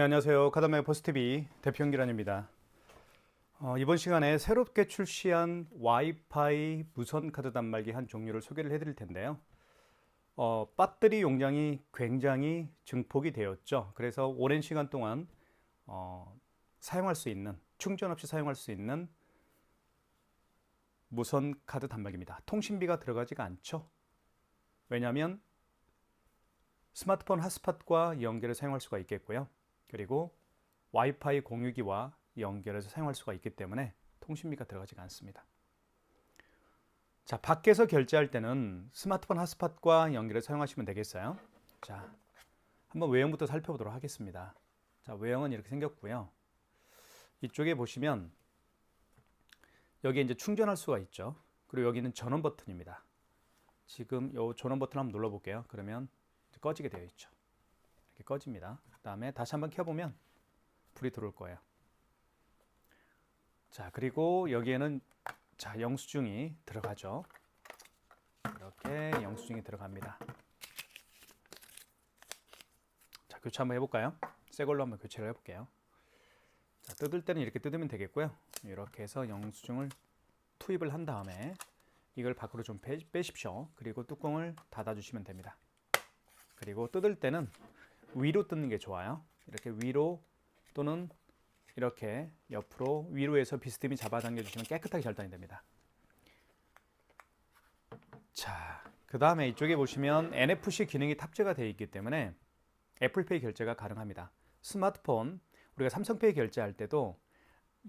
네, 안녕하세요. 카다메 포스티비 대표 연기란입니다. 어, 이번 시간에 새롭게 출시한 와이파이 무선 카드 단말기 한 종류를 소개를 해드릴 텐데요. 어, 배터리 용량이 굉장히 증폭이 되었죠. 그래서 오랜 시간 동안 어, 사용할 수 있는 충전 없이 사용할 수 있는 무선 카드 단말기입니다. 통신비가 들어가지가 않죠. 왜냐하면 스마트폰 핫스팟과 연결해 사용할 수가 있겠고요. 그리고 와이파이 공유기와 연결해서 사용할 수가 있기 때문에 통신비가 들어가지가 않습니다. 자, 밖에서 결제할 때는 스마트폰 핫스팟과 연결해 사용하시면 되겠어요. 자, 한번 외형부터 살펴보도록 하겠습니다. 자, 외형은 이렇게 생겼고요. 이쪽에 보시면 여기에 이제 충전할 수가 있죠. 그리고 여기는 전원 버튼입니다. 지금 이 전원 버튼 한번 눌러 볼게요. 그러면 꺼지게 되어 있죠. 이렇게 꺼집니다. 그 다음에 다시 한번 켜보면 불이 들어올 거예요. 자, 그리고 여기에는 자, 영수증이 들어가죠. 이렇게 영수증이 들어갑니다. 자, 교체 한번 해볼까요? 새 걸로 한번 교체를 해볼게요. 자, 뜯을 때는 이렇게 뜯으면 되겠고요. 이렇게 해서 영수증을 투입을 한 다음에 이걸 밖으로 좀 빼, 빼십시오. 그리고 뚜껑을 닫아주시면 됩니다. 그리고 뜯을 때는 위로 뜯는 게 좋아요. 이렇게 위로 또는 이렇게 옆으로 위로해서 비스듬히 잡아당겨 주시면 깨끗하게 절단이 됩니다. 자, 그 다음에 이쪽에 보시면 NFC 기능이 탑재가 되어 있기 때문에 애플페이 결제가 가능합니다. 스마트폰 우리가 삼성페이 결제할 때도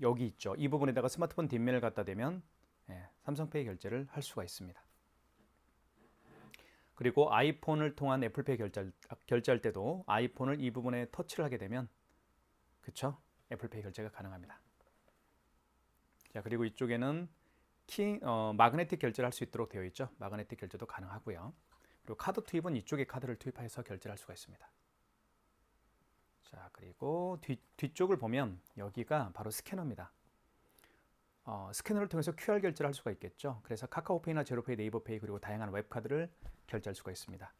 여기 있죠. 이 부분에다가 스마트폰 뒷면을 갖다 대면 예, 삼성페이 결제를 할 수가 있습니다. 그리고 아이폰을 통한 애플페이 결제, 결제할 때도 아이폰을 이 부분에 터치를 하게 되면 그쵸? 애플페이 결제가 가능합니다. 자 그리고 이쪽에는 키, 어, 마그네틱 결제를 할 수 있도록 되어 있죠. 마그네틱 결제도 가능하고요. 그리고 카드 투입은 이쪽에 카드를 투입해서 결제를 할 수가 있습니다. 자 그리고 뒤, 뒤쪽을 보면 여기가 바로 스캐너입니다. 어, 스캐너를 통해서 QR 결제를 할 수가 있겠죠. 그래서 카카오페이나 제로페이, 네이버페이 그리고 다양한 웹카드를 결제할 수가 있습니다.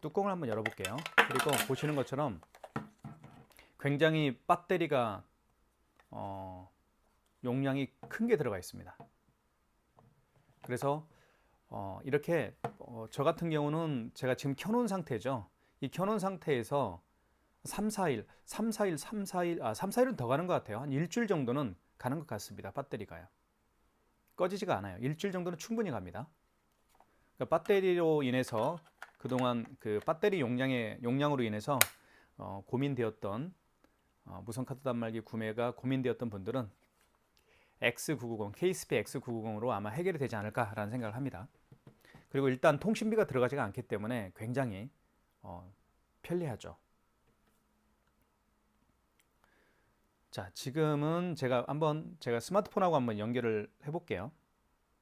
뚜껑을 한번 열어볼게요. 그리고 보시는 것처럼 굉장히 배터리가 어, 용량이 큰 게 들어가 있습니다. 그래서 어, 이렇게 어, 저 같은 경우는 제가 지금 켜놓은 상태죠. 이 켜놓은 상태에서 3, 4일, 3, 4일, 3, 4일, 아, 3, 4일은 더 가는 것 같아요. 한 일주일 정도는 가는 것 같습니다. 배터리가요. 꺼지지가 않아요. 일주일 정도는 충분히 갑니다. 그러니까 배터리로 인해서 그동안 그 배터리 용량의 용량으로 인해서 어, 고민되었던 어, 무선 카드 단말기 구매가 고민되었던 분들은 X990, KSP X990으로 아마 해결이 되지 않을까라는 생각을 합니다. 그리고 일단 통신비가 들어가지가 않기 때문에 굉장히 어, 편리하죠. 자, 지금은 제가 한번 제가 스마트폰하고 한번 연결을 해볼게요.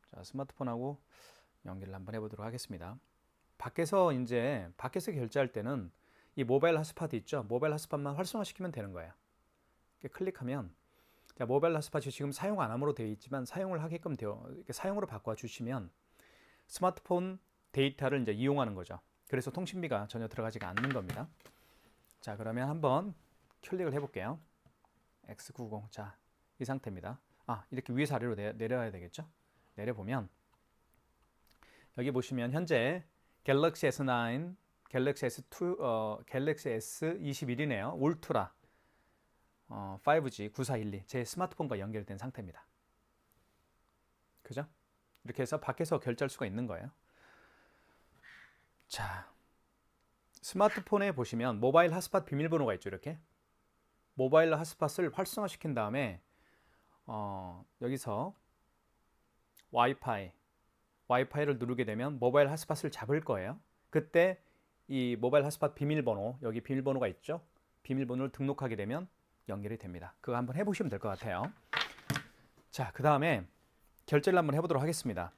자, 스마트폰하고 연결을 한번 해보도록 하겠습니다. 밖에서 이제 밖에서 결제할 때는 이 모바일 핫스팟 있죠? 모바일 핫스팟만 활성화시키면 되는 거예요. 클릭하면 자, 모바일 핫스팟이 지금 사용 안 함으로 되어 있지만 사용을 하게끔 되어 사용으로 바꿔 주시면 스마트폰 데이터를 이제 이용하는 거죠. 그래서 통신비가 전혀 들어가지가 않는 겁니다. 자, 그러면 한번 클릭을 해 볼게요. X90. 자, 이 상태입니다. 아, 이렇게 위에서 아래로 내, 내려 야 되겠죠? 내려보면 여기 보시면 현재 갤럭시 S9, 갤럭시 S2, 어, 갤럭시 S21이네요. 울트라 어, 5G 9412 제 스마트폰과 연결된 상태입니다. 그죠? 이렇게 해서 밖에서 결제할 수가 있는 거예요. 자, 스마트폰에 보시면 모바일 핫스팟 비밀번호가 있죠. 이렇게 모바일 핫스팟을 활성화시킨 다음에 어, 여기서 와이파이 와이파이를 누르게 되면 모바일 핫스팟을 잡을 거예요. 그때 이 모바일 핫스팟 비밀번호 여기 비밀번호가 있죠. 비밀번호를 등록하게 되면 연결이 됩니다. 그거 한번 해보시면 될 것 같아요. 자, 그 다음에 결제를 한번 해보도록 하겠습니다.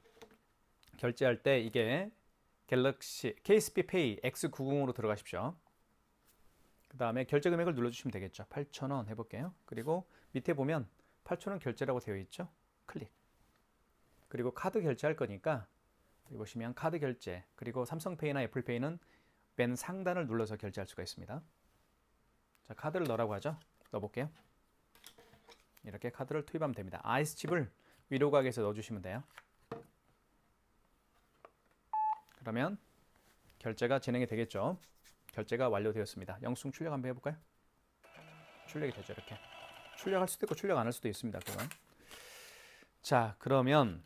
결제할 때 이게 갤럭시 KSP 페이 X90으로 들어가십시오. 그 다음에 결제 금액을 눌러주시면 되겠죠. 8,000원 해볼게요. 그리고 밑에 보면 8,000원 결제라고 되어 있죠. 클릭. 그리고 카드 결제할 거니까 여기 보시면 카드 결제 그리고 삼성페이나 애플페이는 맨 상단을 눌러서 결제할 수가 있습니다. 자 자, 카드를 넣으라고 하죠. 넣어볼게요. 이렇게 카드를 투입하면 됩니다. 아이스 칩을 위로 가게에서 넣어주시면 돼요. 그러면 결제가 진행이 되겠죠. 결제가 완료되었습니다. 영수증 출력 한번 해볼까요? 출력이 되죠. 이렇게 출력할 수도 있고 출력 안 할 수도 있습니다. 그건 자 그러면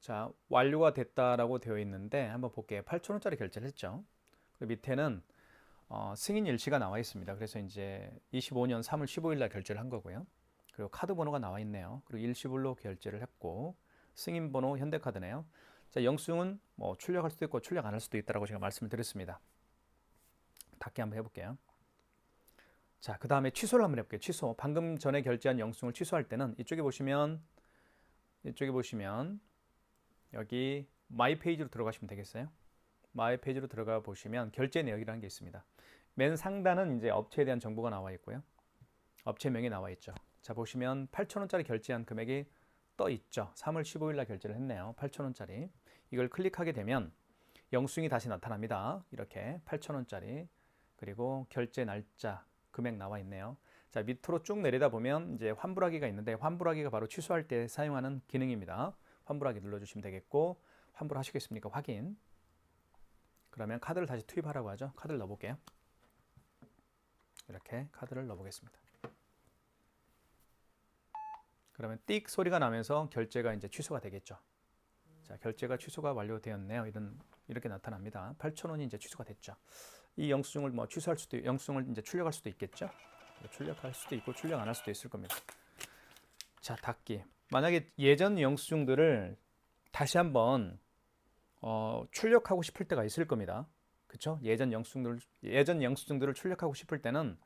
자 완료가 됐다라고 되어 있는데 한번 볼게요. 8,000원짜리 결제를 했죠. 그 밑에는 어, 승인 일시가 나와 있습니다. 그래서 이제 25년 3월 15일 날 결제를 한 거고요. 그리고 카드 번호가 나와 있네요. 그리고 일시불로 결제를 했고 승인 번호 현대카드네요. 자, 영수증은 뭐 출력할 수도 있고 출력 안 할 수도 있다라고 제가 말씀을 드렸습니다. 닫기 한번 해볼게요. 자, 그 다음에 취소를 한번 해볼게요. 취소. 방금 전에 결제한 영수증을 취소할 때는 이쪽에 보시면 이쪽에 보시면 여기 마이 페이지로 들어가시면 되겠어요. 마이 페이지로 들어가 보시면 결제 내역이라는 게 있습니다. 맨 상단은 이제 업체에 대한 정보가 나와 있고요. 업체명이 나와 있죠. 자, 보시면 8,000원짜리 결제한 금액이 떠 있죠. 3월 15일 날 결제를 했네요. 8,000원짜리. 이걸 클릭하게 되면 영수증이 다시 나타납니다. 이렇게 8,000원짜리 그리고 결제 날짜 금액 나와 있네요. 자, 밑으로 쭉 내리다 보면 이제 환불하기가 있는데 환불하기가 바로 취소할 때 사용하는 기능입니다. 환불하기 눌러 주시면 되겠고 환불하시겠습니까? 확인. 그러면 카드를 다시 투입하라고 하죠. 카드를 넣어 볼게요. 이렇게 카드를 넣어 보겠습니다. 그러면 띡 소리가 나면서 결제가 이제 취소가 되겠죠. 자, 결제가 취소가 완료되었네요. 이런 이렇게 나타납니다. 8,000원이 이제 취소가 됐죠. 이 영수증을 뭐 취소할 수도 영수증을 이제 출력할 수도 있겠죠. 출력할 수도 있고 출력 안 할 수도 있을 겁니다. 자, 닫기. 만약에 예전 영수증들을 다시 한번 어, 출력하고 싶을 때가 있을 겁니다. 그렇죠? 예전 영수증들 예전 영수증들을 출력하고 싶을 때는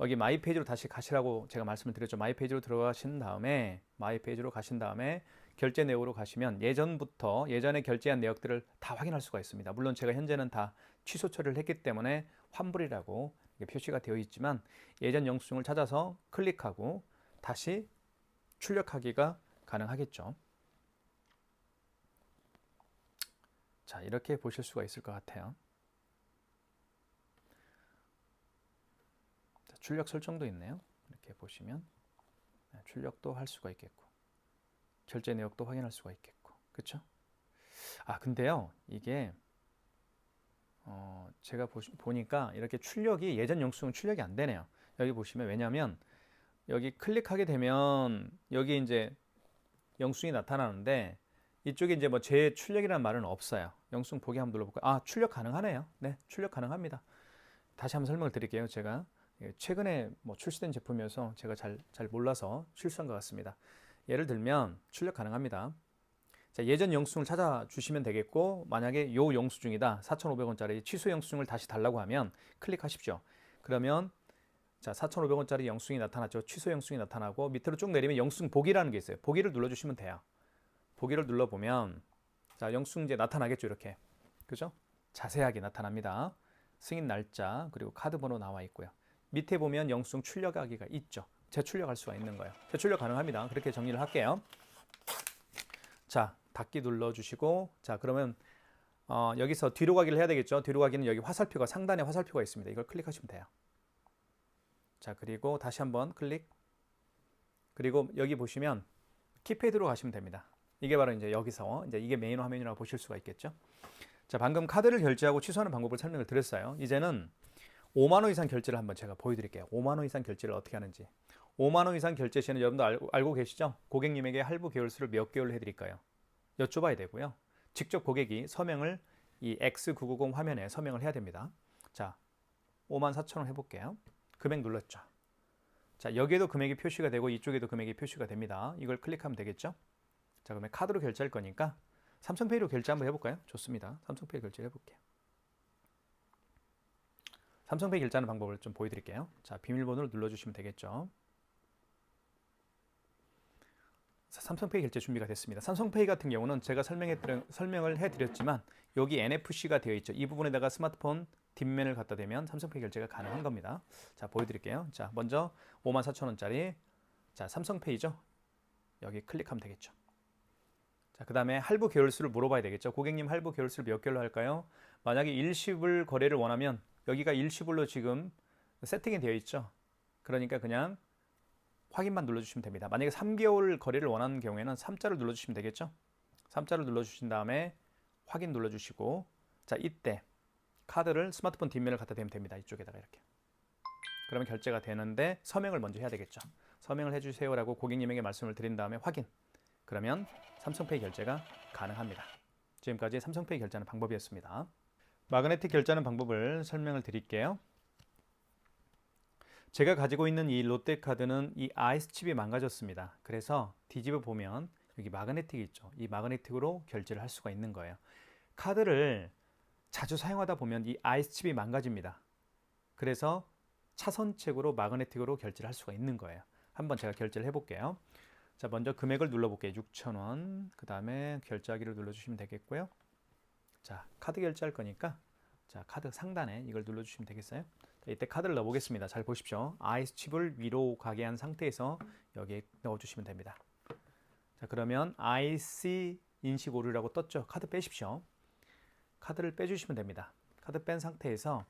여기 마이 페이지로 다시 가시라고 제가 말씀을 드렸죠. 마이 페이지로 들어가신 다음에 마이 페이지로 가신 다음에 결제 내역으로 가시면 예전부터 예전에 결제한 내역들을 다 확인할 수가 있습니다. 물론 제가 현재는 다 취소 처리를 했기 때문에 환불이라고 표시가 되어 있지만 예전 영수증을 찾아서 클릭하고 다시 출력하기가 가능하겠죠. 자, 이렇게 보실 수가 있을 것 같아요. 자, 출력 설정도 있네요. 이렇게 보시면 네, 출력도 할 수가 있겠고 결제 내역도 확인할 수가 있겠고 그렇죠? 아 근데요 이게 어, 제가 보시, 보니까 이렇게 출력이 예전 영수증 출력이 안 되네요. 여기 보시면 왜냐하면 여기 클릭하게 되면 여기 이제 영수증이 나타나는데 이쪽에 이제 뭐 재출력이라는 말은 없어요. 영수증 보기 한번 눌러볼까요? 아 출력 가능하네요. 네, 출력 가능합니다. 다시 한번 설명을 드릴게요. 제가 예, 최근에 뭐 출시된 제품이어서 제가 잘, 잘 몰라서 실수한 것 같습니다. 예를 들면 출력 가능합니다. 자, 예전 영수증을 찾아주시면 되겠고 만약에 요 영수증이다 4,500원짜리 취소 영수증을 다시 달라고 하면 클릭하십시오. 그러면 자 4,500원짜리 영수증이 나타났죠. 취소 영수증이 나타나고 밑으로 쭉 내리면 영수증 보기라는 게 있어요. 보기를 눌러주시면 돼요. 보기를 눌러보면 자 영수증제 나타나겠죠 이렇게 그죠? 자세하게 나타납니다. 승인 날짜 그리고 카드 번호 나와 있고요. 밑에 보면 영수증 출력하기가 있죠. 재출력할 수가 있는 거예요. 재출력 가능합니다. 그렇게 정리를 할게요. 자, 닫기 눌러주시고 자 그러면 어, 여기서 뒤로 가기를 해야 되겠죠. 뒤로 가기는 여기 화살표가 상단에 화살표가 있습니다. 이걸 클릭하시면 돼요. 자 그리고 다시 한번 클릭 그리고 여기 보시면 키패드로 가시면 됩니다. 이게 바로 이제 여기서 이제 이게 메인 화면이라고 보실 수가 있겠죠. 자 방금 카드를 결제하고 취소하는 방법을 설명을 드렸어요. 이제는 5만 원 이상 결제를 한번 제가 보여드릴게요. 5만 원 이상 결제를 어떻게 하는지. 5만 원 이상 결제 시에는 여러분도 알고, 알고 계시죠? 고객님에게 할부 개월수를 몇 개월 해드릴까요? 여쭤봐야 되고요. 직접 고객이 서명을 이 X990 화면에 서명을 해야 됩니다. 자, 5만 4천 원 해볼게요. 금액 눌렀죠. 자, 여기에도 금액이 표시가 되고 이쪽에도 금액이 표시가 됩니다. 이걸 클릭하면 되겠죠? 자, 그러면 카드로 결제할 거니까 삼성페이로 결제 한번 해볼까요? 좋습니다. 삼성페이 결제 해볼게요. 삼성페이 결제하는 방법을 좀 보여드릴게요. 자, 비밀번호를 눌러주시면 되겠죠. 삼성페이 결제 준비가 됐습니다. 삼성페이 같은 경우는 제가 설명해 설명을 해드렸지만 여기 NFC가 되어 있죠. 이 부분에다가 스마트폰 뒷면을 갖다 대면 삼성페이 결제가 가능한 겁니다. 자 보여드릴게요. 자 먼저 54,000원짜리 자 삼성페이죠. 여기 클릭하면 되겠죠. 자, 그 다음에 할부 계열수를 물어봐야 되겠죠. 고객님 할부 계열수를 몇 개월로 할까요? 만약에 일시불 거래를 원하면 여기가 일시불로 지금 세팅이 되어 있죠. 그러니까 그냥 확인만 눌러주시면 됩니다. 만약에 3개월 거래를 원하는 경우에는 3자를 눌러주시면 되겠죠. 3자를 눌러주신 다음에 확인 눌러주시고 자 이때 카드를 스마트폰 뒷면을 갖다 대면 됩니다. 이쪽에다가 이렇게. 그러면 결제가 되는데 서명을 먼저 해야 되겠죠. 서명을 해주세요라고 고객님에게 말씀을 드린 다음에 확인. 그러면 삼성페이 결제가 가능합니다. 지금까지 삼성페이 결제하는 방법이었습니다. 마그네틱 결제하는 방법을 설명을 드릴게요. 제가 가지고 있는 이 롯데카드는 이 아이스 칩이 망가졌습니다. 그래서 뒤집어 보면 여기 마그네틱이 있죠. 이 마그네틱으로 결제를 할 수가 있는 거예요. 카드를 자주 사용하다 보면 이 아이스 칩이 망가집니다. 그래서 차선책으로 마그네틱으로 결제를 할 수가 있는 거예요. 한번 제가 결제를 해볼게요. 자, 먼저 금액을 눌러볼게요. 6,000원. 그 다음에 결제하기를 눌러주시면 되겠고요. 자, 카드 결제할 거니까 자, 카드 상단에 이걸 눌러주시면 되겠어요. 자, 이때 카드를 넣어보겠습니다. 잘 보십시오. 아이스 칩을 위로 가게 한 상태에서 여기에 넣어주시면 됩니다. 자, 그러면 IC 인식 오류라고 떴죠. 카드 빼십시오. 카드를 빼주시면 됩니다. 카드 뺀 상태에서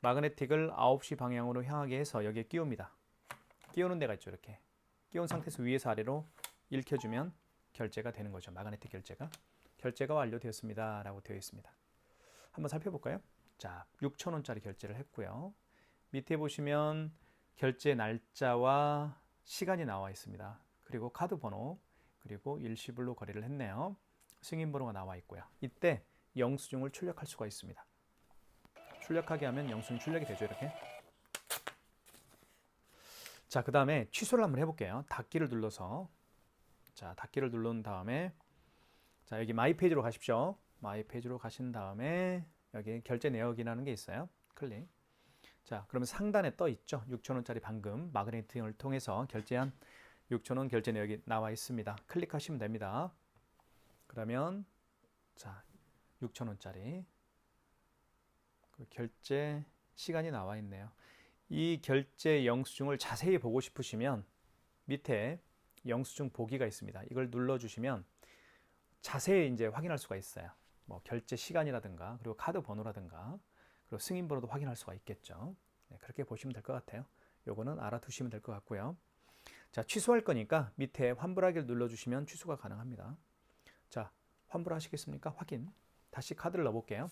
마그네틱을 9시 방향으로 향하게 해서 여기에 끼웁니다. 끼우는 데가 있죠. 이렇게. 끼운 상태에서 위에서 아래로 읽혀주면 결제가 되는 거죠. 마그네틱 결제가. 결제가 완료되었습니다. 라고 되어 있습니다. 한번 살펴볼까요? 자, 6,000원짜리 결제를 했고요. 밑에 보시면 결제 날짜와 시간이 나와 있습니다. 그리고 카드 번호, 그리고 일시불로 거래를 했네요. 승인 번호가 나와 있고요. 이때 영수증을 출력할 수가 있습니다. 출력하게 하면 영수증 출력이 되죠, 이렇게. 자, 그 다음에 취소를 한번 해볼게요. 닫기를 눌러서. 자, 닫기를 누른 다음에 자, 여기 마이 페이지로 가십시오. 마이 페이지로 가신 다음에 여기 결제 내역이라는 게 있어요. 클릭. 자, 그러면 상단에 떠 있죠. 6,000원짜리 방금 마그네팅을 통해서 결제한 6,000원 결제 내역이 나와 있습니다. 클릭하시면 됩니다. 그러면 자, 6,000원짜리 그 결제 시간이 나와 있네요. 이 결제 영수증을 자세히 보고 싶으시면 밑에 영수증 보기가 있습니다. 이걸 눌러 주시면 자세히 이제 확인할 수가 있어요. 뭐 결제 시간이라든가 그리고 카드 번호라든가 그리고 승인 번호도 확인할 수가 있겠죠. 네, 그렇게 보시면 될 것 같아요. 요거는 알아두시면 될 것 같고요. 자, 취소할 거니까 밑에 환불하기를 눌러 주시면 취소가 가능합니다. 자, 환불하시겠습니까? 확인. 다시 카드를 넣어 볼게요.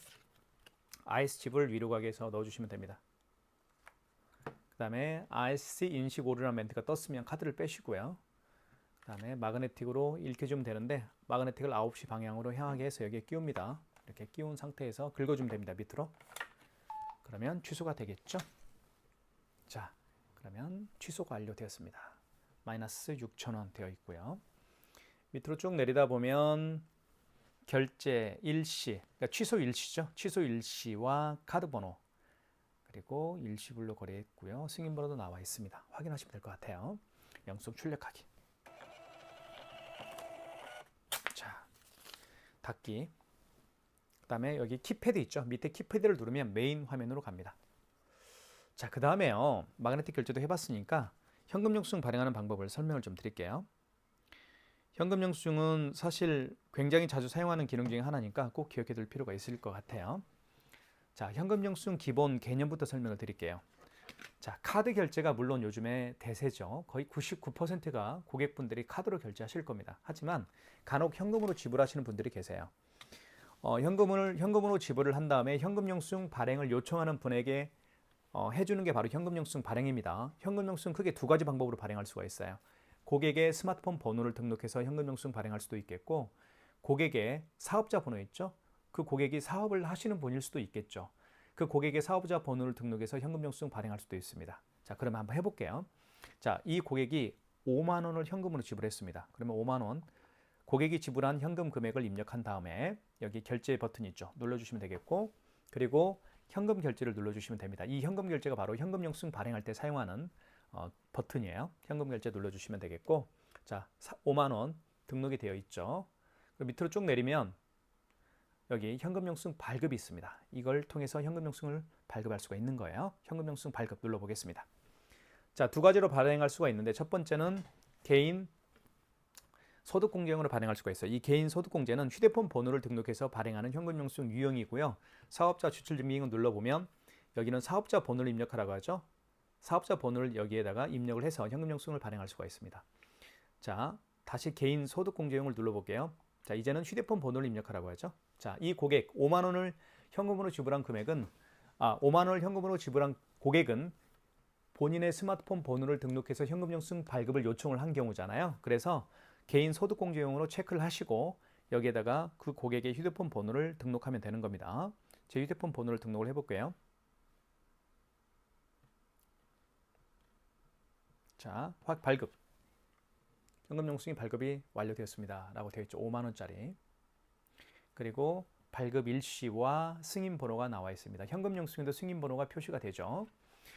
아이스 칩을 위로 가게 해서 넣어 주시면 됩니다. 그 다음에 IC 인식 오류라는 멘트가 떴으면 카드를 빼시고요. 그 다음에 마그네틱으로 읽혀주면 되는데 마그네틱을 9시 방향으로 향하게 해서 여기에 끼웁니다. 이렇게 끼운 상태에서 긁어주면 됩니다. 밑으로. 그러면 취소가 되겠죠. 자, 그러면 취소가 완료되었습니다. 마이너스 6,000원 되어 있고요. 밑으로 쭉 내리다 보면 결제 일시, 그러니까 취소 일시죠. 취소 일시와 카드 번호 그리고 일시불로 거래했고요. 승인 번호도 나와 있습니다. 확인하시면 될 것 같아요. 영수증 출력하기. 자, 닫기. 그 다음에 여기 키패드 있죠. 밑에 키패드를 누르면 메인 화면으로 갑니다. 자, 그 다음에요. 마그네틱 결제도 해봤으니까 현금 영수증 발행하는 방법을 설명을 좀 드릴게요. 현금 영수증은 사실 굉장히 자주 사용하는 기능 중에 하나니까 꼭 기억해 둘 필요가 있을 것 같아요. 자, 현금 영수증 기본 개념부터 설명을 드릴게요. 자, 카드 결제가 물론 요즘에 대세죠. 거의 99%가 고객분들이 카드로 결제하실 겁니다. 하지만 간혹 현금으로 지불하시는 분들이 계세요. 어, 현금을 현금으로 지불을 한 다음에 현금 영수증 발행을 요청하는 분에게 어, 해주는 게 바로 현금 영수증 발행입니다. 현금 영수증 크게 두 가지 방법으로 발행할 수가 있어요. 고객의 스마트폰 번호를 등록해서 현금 영수증 발행할 수도 있겠고, 고객의 사업자 번호 있죠? 그 고객이 사업을 하시는 분일 수도 있겠죠. 그 고객의 사업자 번호를 등록해서 현금 영수증 발행할 수도 있습니다. 자, 그러면 한번 해볼게요. 자, 이 고객이 5만 원을 현금으로 지불했습니다. 그러면 5만 원 고객이 지불한 현금 금액을 입력한 다음에 여기 결제 버튼 있죠. 눌러주시면 되겠고 그리고 현금 결제를 눌러주시면 됩니다. 이 현금 결제가 바로 현금 영수증 발행할 때 사용하는 어, 버튼이에요. 현금 결제 눌러주시면 되겠고 자 5만 원 등록이 되어 있죠. 밑으로 쭉 내리면 여기 현금 영수증 발급이 있습니다. 이걸 통해서 현금 영수증을 발급할 수가 있는 거예요. 현금 영수증 발급 눌러보겠습니다. 자, 두 가지로 발행할 수가 있는데 첫 번째는 개인 소득공제형으로 발행할 수가 있어요. 이 개인 소득공제는 휴대폰 번호를 등록해서 발행하는 현금 영수증 유형이고요. 사업자 추출증명을 눌러보면 여기는 사업자 번호를 입력하라고 하죠. 사업자 번호를 여기에다가 입력을 해서 현금 영수증을 발행할 수가 있습니다. 자, 다시 개인 소득 공제용을 눌러볼게요. 자, 이제는 휴대폰 번호를 입력하라고 하죠. 자, 이 고객 5만 원을 현금으로 지불한 금액은 아, 5만 원을 현금으로 지불한 고객은 본인의 스마트폰 번호를 등록해서 현금 영수증 발급을 요청을 한 경우잖아요. 그래서 개인 소득 공제용으로 체크를 하시고 여기에다가 그 고객의 휴대폰 번호를 등록하면 되는 겁니다. 제 휴대폰 번호를 등록을 해볼게요. 자, 확 발급. 현금 영수증이 발급이 완료되었습니다. 라고 되어 있죠. 5만 원짜리. 그리고 발급 일시와 승인 번호가 나와 있습니다. 현금 영수증에도 승인 번호가 표시가 되죠.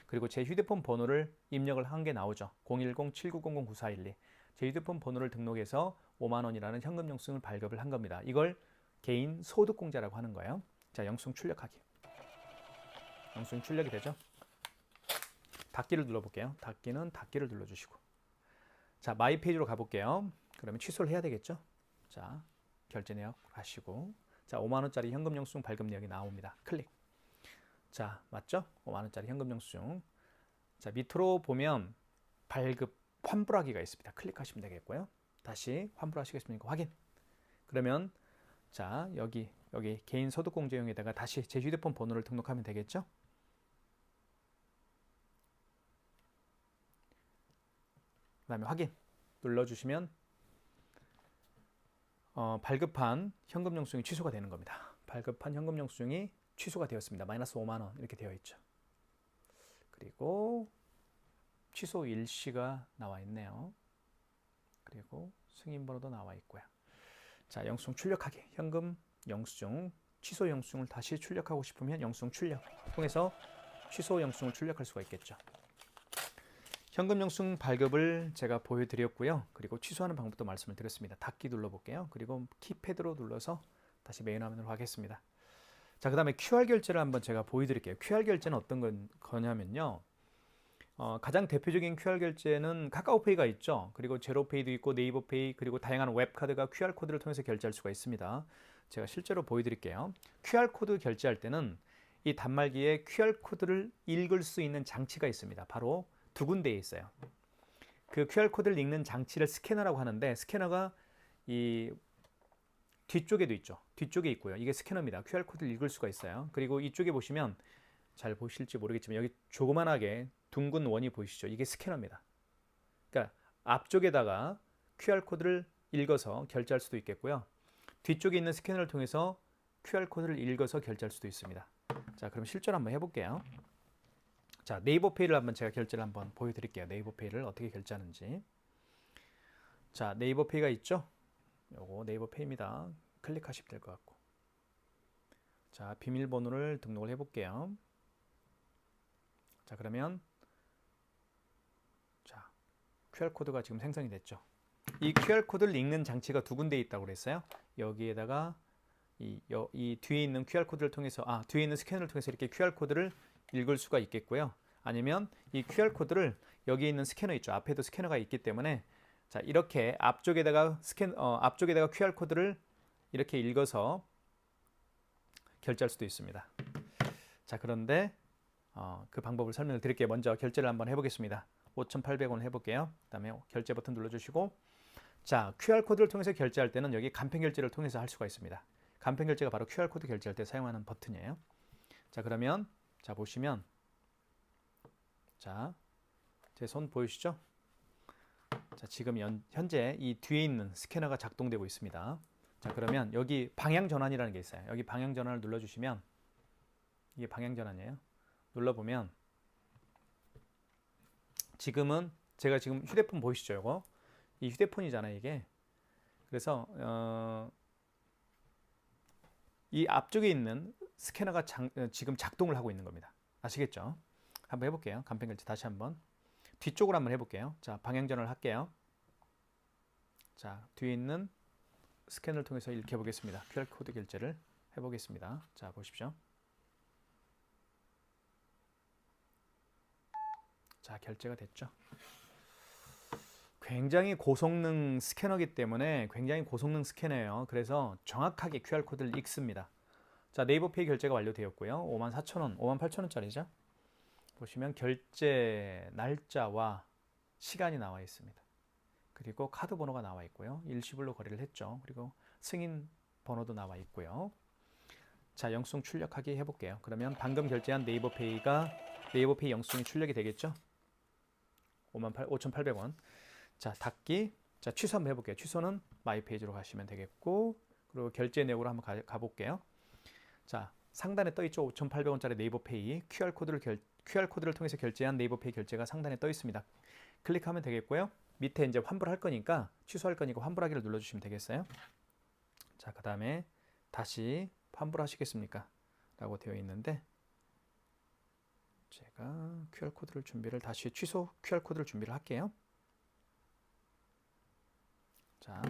그리고 제 휴대폰 번호를 입력을 한 게 나오죠. 010-7900-9412. 제 휴대폰 번호를 등록해서 5만 원이라는 현금 영수증을 발급을 한 겁니다. 이걸 개인 소득공제라고 하는 거예요. 자, 영수증 출력하기. 영수증 출력이 되죠. 닫기를 눌러볼게요. 닫기는 닫기를 눌러주시고. 자, 마이 페이지로 가볼게요. 그러면 취소를 해야 되겠죠. 자, 결제 내역 하시고. 자, 5만 원짜리 현금 영수증 발급 내역이 나옵니다. 클릭. 자, 맞죠? 5만 원짜리 현금 영수증. 자, 밑으로 보면 발급 환불하기가 있습니다. 클릭하시면 되겠고요. 다시 환불하시겠습니까? 확인. 그러면 자, 여기 여기 개인 소득 공제용에다가 다시 제 휴대폰 번호를 등록하면 되겠죠? 그 다음에 확인 눌러 주시면 어, 발급한 현금 영수증이 취소가 되는 겁니다. 발급한 현금 영수증이 취소가 되었습니다. 마이너스 5만 원 이렇게 되어 있죠. 그리고 취소 일시가 나와 있네요. 그리고 승인 번호도 나와 있고요. 자, 영수증 출력하기. 현금 영수증 취소 영수증을 다시 출력하고 싶으면 영수증 출력 통해서 취소 영수증을 출력할 수가 있겠죠. 현금 영수증 발급을 제가 보여드렸고요. 그리고 취소하는 방법도 말씀을 드렸습니다. 닫기 눌러볼게요. 그리고 키패드로 눌러서 다시 메인 화면으로 하겠습니다. 자, 그 다음에 QR 결제를 한번 제가 보여드릴게요. QR 결제는 어떤 건, 거냐면요. 어, 가장 대표적인 QR 결제는 카카오페이가 있죠. 그리고 제로페이도 있고 네이버페이 그리고 다양한 웹카드가 QR 코드를 통해서 결제할 수가 있습니다. 제가 실제로 보여드릴게요. QR 코드 결제할 때는 이 단말기에 QR 코드를 읽을 수 있는 장치가 있습니다. 바로 두 군데에 있어요. 그 QR 코드를 읽는 장치를 스캐너라고 하는데 스캐너가 이 뒤쪽에도 있죠. 뒤쪽에 있고요. 이게 스캐너입니다. QR 코드를 읽을 수가 있어요. 그리고 이쪽에 보시면 잘 보실지 모르겠지만 여기 조그만하게 둥근 원이 보이시죠? 이게 스캐너입니다. 그러니까 앞쪽에다가 QR 코드를 읽어서 결제할 수도 있겠고요. 뒤쪽에 있는 스캐너를 통해서 QR 코드를 읽어서 결제할 수도 있습니다. 자, 그럼 실전 한번 해볼게요. 자, 네이버 페이를 한번 제가 결제를 한번 보여드릴게요. 네이버 페이를 어떻게 결제하는지. 자, 네이버 페이가 있죠? 요거 네이버 페이입니다. 클릭하시면 될 것 같고. 자, 비밀번호를 등록을 해볼게요. 자, 그러면 자, QR 코드가 지금 생성이 됐죠. 이 QR 코드를 읽는 장치가 두 군데 있다고 그랬어요. 여기에다가 이, 여, 이 뒤에 있는 QR 코드를 통해서 아 뒤에 있는 스캐너를 통해서 이렇게 QR 코드를 읽을 수가 있겠고요. 아니면 이 QR 코드를 여기 있는 스캐너 있죠. 앞에도 스캐너가 있기 때문에 자 이렇게 앞쪽에다가 스캔 어, 앞쪽에다가 QR 코드를 이렇게 읽어서 결제할 수도 있습니다. 자 그런데 어, 그 방법을 설명을 드릴게요. 먼저 결제를 한번 해보겠습니다. 5,800원 해볼게요. 그다음에 결제 버튼 눌러주시고 자 QR 코드를 통해서 결제할 때는 여기 간편 결제를 통해서 할 수가 있습니다. 간편 결제가 바로 QR 코드 결제할 때 사용하는 버튼이에요. 자 그러면 자 보시면 자 제 손 보이시죠? 자 지금 연, 현재 이 뒤에 있는 스캐너가 작동되고 있습니다. 자 그러면 여기 방향 전환이라는 게 있어요. 여기 방향 전환을 눌러 주시면 이게 방향 전환이에요. 눌러 보면 지금은 제가 지금 휴대폰 보이시죠? 이거 이 휴대폰이잖아요 이게. 그래서 어, 이 앞쪽에 있는 스캐너가 장, 어, 지금 작동을 하고 있는 겁니다. 아시겠죠? 한번 해볼게요. 간편 결제 다시 한번 뒤쪽으로 한번 해볼게요. 자 방향 전환을 할게요. 자 뒤에 있는 스캐너를 통해서 읽혀 보겠습니다. QR 코드 결제를 해보겠습니다. 자 보십시오. 자 결제가 됐죠. 굉장히 고성능 스캐너기 때문에 굉장히 고성능 스캐너예요. 그래서 정확하게 QR 코드를 읽습니다. 자, 네이버페이 결제가 완료되었고요. 54,000원, 58,000원짜리죠. 보시면 결제 날짜와 시간이 나와 있습니다. 그리고 카드 번호가 나와 있고요. 일시불로 거래를 했죠. 그리고 승인 번호도 나와 있고요. 자, 영수증 출력하기 해볼게요. 그러면 방금 결제한 네이버페이가 네이버페이 영수증이 출력이 되겠죠? 58,800원. 자, 닫기. 자, 취소 한번 해볼게요. 취소는 마이 페이지로 가시면 되겠고, 그리고 결제 내역으로 한번 가, 가볼게요. 자, 상단에 떠 있죠. 5,800원짜리 네이버 페이 QR 코드를 결, QR 코드를 통해서 결제한 네이버 페이 결제가 상단에 떠 있습니다. 클릭하면 되겠고요. 밑에 이제 환불할 거니까 취소할 거니까 환불하기를 눌러 주시면 되겠어요. 자, 그 다음에 다시 환불하시겠습니까? 라고 되어 있는데 제가 QR 코드를 준비를 다시 취소 QR 코드를 준비를 할게요. 자,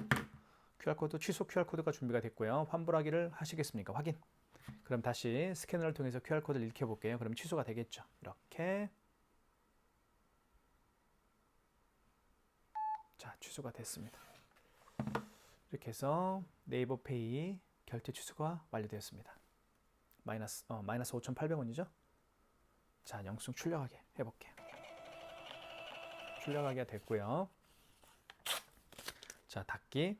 QR 코드 취소 QR 코드가 준비가 됐고요. 환불하기를 하시겠습니까? 확인. 그럼 다시 스캐너를 통해서 QR 코드를 읽혀 볼게요. 그럼 취소가 되겠죠. 이렇게 자, 취소가 됐습니다. 이렇게 해서 네이버 페이 결제 취소가 완료되었습니다. 마이너스 어, 마이너스 5,800원이죠? 자, 영수증 출력하게 해볼게요. 출력하기가 됐고요. 자, 닫기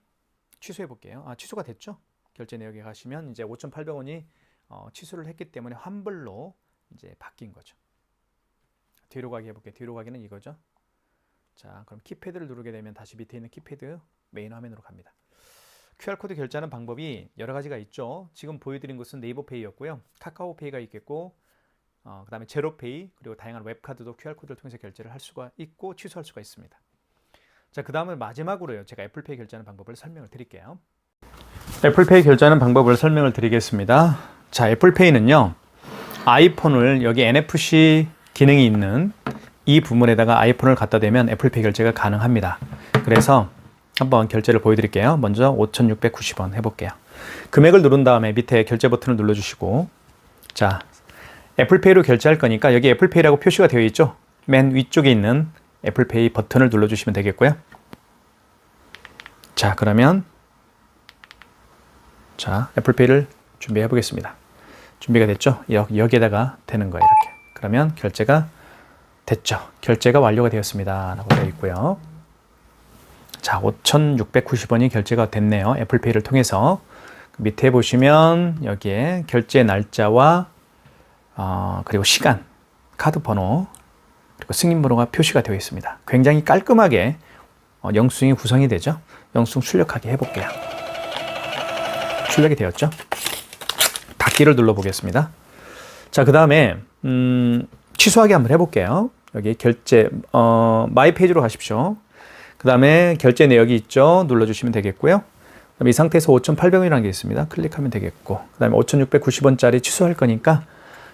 취소해 볼게요. 아, 취소가 됐죠? 결제 내역에 가시면 이제 5,800원이 어, 취소를 했기 때문에 환불로 이제 바뀐 거죠. 뒤로 가기 해볼게요. 뒤로 가기는 이거죠. 자, 그럼 키패드를 누르게 되면 다시 밑에 있는 키패드 메인 화면으로 갑니다. QR코드 결제하는 방법이 여러 가지가 있죠. 지금 보여드린 것은 네이버페이였고요. 카카오페이가 있겠고, 어, 그 다음에 제로페이, 그리고 다양한 웹카드도 QR코드를 통해서 결제를 할 수가 있고 취소할 수가 있습니다. 자, 그 다음은 마지막으로요. 제가 애플페이 결제하는 방법을 설명을 드릴게요. 애플페이 결제하는 방법을 설명을 드리겠습니다. 자, 애플페이는요. 아이폰을 여기 NFC 기능이 있는 이 부분에다가 아이폰을 갖다 대면 애플페이 결제가 가능합니다. 그래서 한번 결제를 보여드릴게요. 먼저 5,690원 해볼게요. 금액을 누른 다음에 밑에 결제 버튼을 눌러주시고 자 애플페이로 결제할 거니까 여기 애플페이라고 표시가 되어 있죠. 맨 위쪽에 있는 애플페이 버튼을 눌러주시면 되겠고요. 자 그러면 자 애플페이를 준비해 보겠습니다. 준비가 됐죠? 여기, 여기에다가 되는 거예요. 이렇게. 그러면 결제가 됐죠. 결제가 완료가 되었습니다. 라고 되어 있고요. 자, 5,690원이 결제가 됐네요. 애플페이를 통해서. 밑에 보시면 여기에 결제 날짜와 어, 그리고 시간, 카드 번호, 그리고 승인 번호가 표시가 되어 있습니다. 굉장히 깔끔하게 어, 영수증이 구성이 되죠. 영수증 출력하게 해볼게요. 출력이 되었죠. 닫기를 눌러보겠습니다. 자, 그 다음에 음, 취소하기 한번 해볼게요. 여기 결제 어, 마이 페이지로 가십시오. 그 다음에 결제 내역이 있죠. 눌러주시면 되겠고요. 그다음에 이 상태에서 5,800원이라는 게 있습니다. 클릭하면 되겠고, 그 다음에 5,690원짜리 취소할 거니까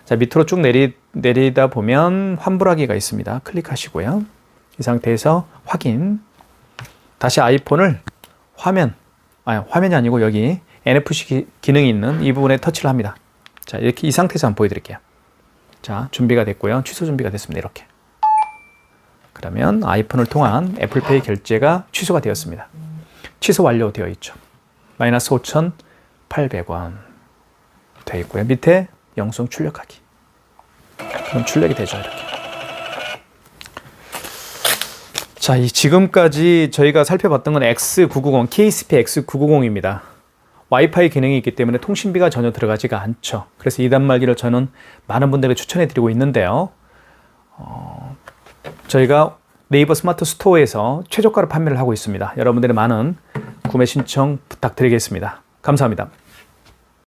자 밑으로 쭉 내리, 내리다 보면 환불하기가 있습니다. 클릭하시고요. 이 상태에서 확인. 다시 아이폰을 화면, 아 화면이 아니고 여기 NFC 기능이 있는 이 부분에 터치를 합니다. 자 이렇게 이 상태에서 한번 보여드릴게요. 자 준비가 됐고요. 취소 준비가 됐습니다. 이렇게. 그러면 아이폰을 통한 애플페이 결제가 취소가 되었습니다. 취소 완료되어 있죠. 마이너스 5,800원 되어 있고요. 밑에 영수증 출력하기. 그럼 출력이 되죠. 이렇게. 자, 이 지금까지 저희가 살펴봤던 건 X990, KSP X990입니다. 와이파이 기능이 있기 때문에 통신비가 전혀 들어가지가 않죠. 그래서 이 단말기를 저는 많은 분들에게 추천해 드리고 있는데요. 어, 저희가 네이버 스마트 스토어에서 최저가로 판매를 하고 있습니다. 여러분들의 많은 구매 신청 부탁드리겠습니다. 감사합니다.